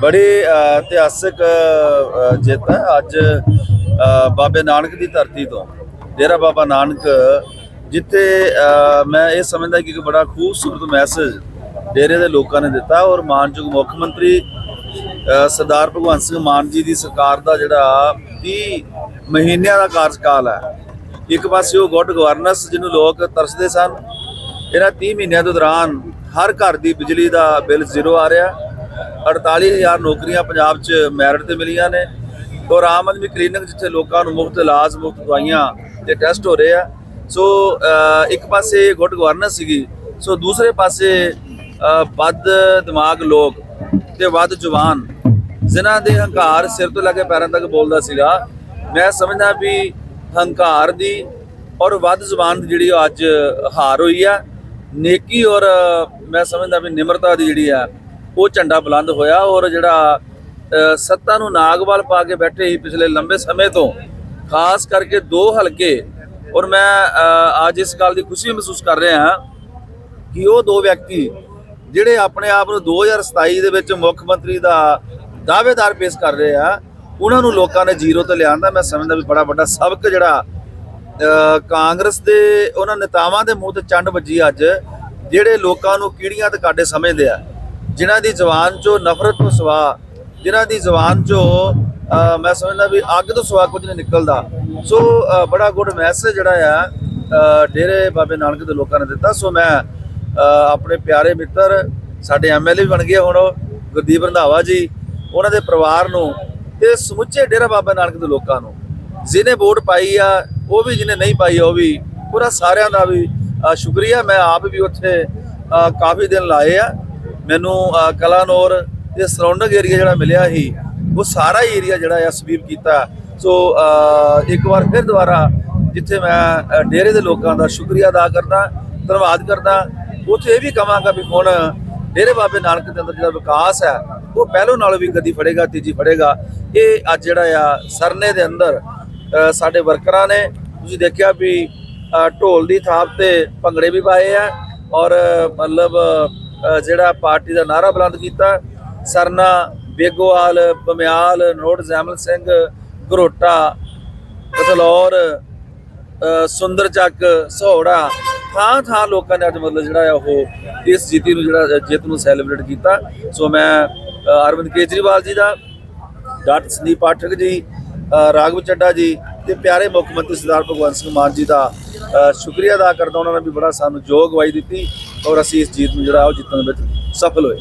ਬੜੀ ਅ, ਇਤਿਹਾਸਕ ਜਿੱਤ ਹੈ। ਅੱਜ ਬਾਬੇ ਨਾਨਕ ਦੀ ਧਰਤੀ ਤੋਂ ਡੇਰਾ ਬਾਬਾ ਨਾਨਕ ਜਿੱਥੇ ਮੈਂ ਇਹ ਸਮਝਦਾ ਕਿ ਇੱਕ ਬੜਾ ਖੂਬਸੂਰਤ ਮੈਸੇਜ ਡੇਰੇ ਦੇ ਲੋਕਾਂ ਨੇ ਦਿੱਤਾ ਔਰ ਮਾਨਯੋਗ ਮੁੱਖ ਮੰਤਰੀ ਸਰਦਾਰ ਭਗਵੰਤ ਸਿੰਘ ਮਾਨ ਜੀ ਦੀ ਸਰਕਾਰ ਦਾ ਜਿਹੜਾ 30 ਮਹੀਨਿਆਂ ਦਾ ਕਾਰਜਕਾਲ ਹੈ। ਇੱਕ ਪਾਸੇ ਉਹ ਗੁੱਡ ਗਵਰਨੈਂਸ ਜਿਹਨੂੰ ਲੋਕ ਤਰਸਦੇ ਸਨ। ਇਹਨਾਂ 30 ਮਹੀਨਿਆਂ ਦੇ ਦੌਰਾਨ ਹਰ ਘਰ ਦੀ ਬਿਜਲੀ ਦਾ ਬਿੱਲ ਜ਼ੀਰੋ ਆ ਰਿਹਾ। 48000 ਨੌਕਰੀਆਂ ਪੰਜਾਬ 'ਚ ਮੈਰਿਟ ਤੇ ਮਿਲੀਆਂ ਨੇ। ਔਰ ਆਮ ਆਦਮੀ ਕਲੀਨਿਕ ਜਿੱਥੇ ਲੋਕਾਂ ਨੂੰ ਮੁਫਤ ਇਲਾਜ, ਮੁਫਤ ਦਵਾਈਆਂ ਤੇ ਟੈਸਟ ਹੋ ਰਹੇ ਆ। ਸੋ ਇੱਕ ਪਾਸੇ ਗੁੱਡ ਗਵਰਨੈਂਸ ਸੀਗੀ, ਸੋ ਦੂਸਰੇ ਪਾਸੇ ਵੱਧ ਦਿਮਾਗ ਲੋਕ ਤੇ ਵੱਧ ਜਵਾਨ ਜਿਨ੍ਹਾਂ ਦੇ ਹੰਕਾਰ ਸਿਰ ਤੋਂ ਲੈ ਕੇ ਪੈਰਾਂ ਤੱਕ ਬੋਲਦਾ ਸੀਗਾ। ਮੈਂ ਸਮਝਦਾ ਵੀ ਹੰਕਾਰ ਦੀ ਔਰ ਵੱਧ ਜ਼ੁਬਾਨ ਦੀ ਜਿਹੜੀ ਉਹ ਅੱਜ ਹਾਰ ਹੋਈ ਆ, ਨੇਕੀ ਔਰ ਮੈਂ ਸਮਝਦਾ ਵੀ ਨਿਮਰਤਾ ਦੀ ਜਿਹੜੀ ਆ ਉਹ ਝੰਡਾ ਬੁਲੰਦ ਹੋਇਆ ਔਰ ਜਿਹੜਾ ਸੱਤਾ ਨੂੰ ਨਾਗਵਾਲ ਪਾ ਕੇ ਬੈਠੇ ਸੀ ਪਿਛਲੇ ਲੰਬੇ ਸਮੇਂ ਤੋਂ, ਖਾਸ ਕਰਕੇ ਦੋ ਹਲਕੇ, ਔਰ ਮੈਂ ਅੱਜ ਇਸ ਗੱਲ ਦੀ ਖੁਸ਼ੀ ਮਹਿਸੂਸ ਕਰ ਰਿਹਾ ਹਾਂ ਕਿ ਉਹ ਦੋ ਵਿਅਕਤੀ ਜਿਹੜੇ ਆਪਣੇ ਆਪ ਨੂੰ 2027 ਦੇ ਵਿੱਚ ਮੁੱਖ ਮੰਤਰੀ ਦਾ ਦਾਅਵੇਦਾਰ ਪੇਸ਼ ਕਰ ਰਹੇ ਆ, ਉਹਨਾਂ ਨੂੰ ਲੋਕਾਂ ਨੇ ਜ਼ੀਰੋ ਤੇ ਲਿਆਂਦਾ। ਮੈਂ ਸਮਝਦਾ ਵੀ ਬੜਾ ਵੱਡਾ ਸਬਕ ਜਿਹੜਾ ਕਾਂਗਰਸ ਦੇ ਉਹਨਾਂ ਨੇਤਾਵਾਂ ਦੇ ਮੂੰਹ ਤੇ ਚੰਡ ਵੱਜੀ ਅੱਜ, ਜਿਹੜੇ ਲੋਕਾਂ ਨੂੰ ਕੀੜੀਆਂ ਤੇ ਕਾਡੇ ਸਮਝਦੇ ਆ। ਜਿਨ੍ਹਾਂ ਦੀ ਜ਼ੁਬਾਨ ਚੋਂ ਨਫ਼ਰਤ ਤੋਂ ਸਿਵਾ, ਜਿਨ੍ਹਾਂ ਦੀ ਜ਼ੁਬਾਨ ਚੋਂ ਮੈਂ ਸਮਝਦਾ ਵੀ ਅੱਗ ਤੋਂ ਸਿਵਾ ਕੁਝ ਨਹੀਂ ਨਿਕਲਦਾ। ਸੋ ਬੜਾ ਗੁੱਡ ਮੈਸੇਜ ਜਿਹੜਾ ਆ ਡੇਰੇ ਬਾਬੇ ਨਾਨਕ ਦੇ ਲੋਕਾਂ ਨੇ ਦਿੱਤਾ। ਸੋ ਮੈਂ ਆਪਣੇ ਪਿਆਰੇ ਮਿੱਤਰ, ਸਾਡੇ ਐਮਐਲਏ ਵੀ ਬਣ ਗਏ ਹੁਣ ਗੁਰਦੀਪ ਰੰਧਾਵਾ ਜੀ, ਉਹਨਾਂ ਦੇ ਪਰਿਵਾਰ ਨੂੰ ਤੇ ਸਮੁੱਚੇ ਡੇਰਾ ਬਾਬਾ ਨਾਨਕ ਦੇ ਲੋਕਾਂ ਨੂੰ। ਜਿਹਨੇ ਵੋਟ ਪਾਈ ਆ, ਉਹ ਵੀ ਜਿਹਨੇ ਨਹੀਂ ਪਾਈ, ਉਹ ਵੀ ਪੂਰਾ ਸਾਰਿਆਂ ਦਾ ਵੀ ਸ਼ੁਕਰੀਆ। ਮੈਂ ਆਪ ਵੀ ਉੱਥੇ ਕਾਫੀ ਦਿਨ ਲਾਏ ਆ। ਮੈਨੂੰ ਕਲਾਨੌਰ ਤੇ ਸਰਾਊਂਡਿੰਗ ਏਰੀਆ ਜਿਹੜਾ ਮਿਲਿਆ ਸੀ, ਉਹ ਸਾਰਾ ਹੀ ਏਰੀਆ ਜਿਹੜਾ ਆ ਸਵੀਪ ਕੀਤਾ। ਸੋ ਇੱਕ ਵਾਰ ਫਿਰ ਦੁਬਾਰਾ ਜਿੱਥੇ ਮੈਂ ਡੇਰੇ ਦੇ ਲੋਕਾਂ ਦਾ ਸ਼ੁਕਰੀਆ ਅਦਾ ਕਰਦਾ, ਧੰਨਵਾਦ ਕਰਦਾ, ਉੱਥੇ ਇਹ ਵੀ ਕਹਾਂਗਾ ਵੀ ਹੁਣ ਡੇਰੇ ਬਾਬੇ ਨਾਨਕ ਦੇ ਅੰਦਰ ਜਿਹੜਾ ਵਿਕਾਸ ਹੈ, ਉਹ ਪਹਿਲੋਂ ਨਾਲੋਂ ਵੀ ਗੱਦੀ ਫੜੇਗਾ, ਤੇਜੀ ਫੜੇਗਾ। ਇਹ ਅੱਜ ਜਿਹੜਾ ਆ ਸਰਨੇ ਦੇ ਅੰਦਰ ਸਾਡੇ ਵਰਕਰਾਂ ਨੇ, ਤੁਸੀਂ ਦੇਖਿਆ ਵੀ ਢੋਲ ਦੀ ਥਾਪ ਤੇ ਭੰਗੜੇ ਵੀ ਪਾਏ ਆ ਔਰ, ਮਤਲਬ ਜਿਹੜਾ ਪਾਰਟੀ ਦਾ ਨਾਰਾ ਬੁਲੰਦ ਕੀਤਾ। ਸਰਨਾ ਬੇਗੋਵਾਲ ਬਮਿਆਲ ਨੋਟ ਜੈਮਲ ਸਿੰਘ ਘਰੋਟਾ ਬਤਲੌਰ ਸੁੰਦਰ ਚੱਕ ਸਹੌੜਾ ਥਾਂ ਥਾਂ ਲੋਕਾਂ ਨੇ ਅੱਜ ਮਤਲਬ ਜਿਹੜਾ ਆ ਉਹ ਇਸ ਜਿੱਤੀ ਨੂੰ ਜਿਹੜਾ ਜਿੱਤ ਨੂੰ ਸੈਲੀਬ੍ਰੇਟ ਕੀਤਾ। ਸੋ ਮੈਂ ਅਰਵਿੰਦ ਕੇਜਰੀਵਾਲ ਜੀ ਦਾ ਡਾਕਟਰ ਸੰਦੀਪ ਪਾਠਕ ਜੀ ਅ, ਰਾਘਵ ਚੱਡਾ ਜੀ ਤੇ ਪਿਆਰੇ ਮੁੱਖ ਮੰਤਰੀ ਸਰਦਾਰ ਭਗਵੰਤ ਸਿੰਘ ਮਾਨ ਜੀ ਦਾ ਸ਼ੁਕਰੀਆ ਅਦਾ ਕਰਦਾ। ਉਹਨਾਂ ਨੇ ਵੀ ਬੜਾ ਸਾਨੂੰ ਯੋਗ ਗਵਾਈ ਦਿੱਤੀ। ਔਰ ਅਸੀਂ ਇਸ ਜੀਤ ਨੂੰ ਜਿਹੜਾ ਉਹ ਜਿੱਤਣ ਵਿੱਚ ਸਫਲ ਹੋਏ।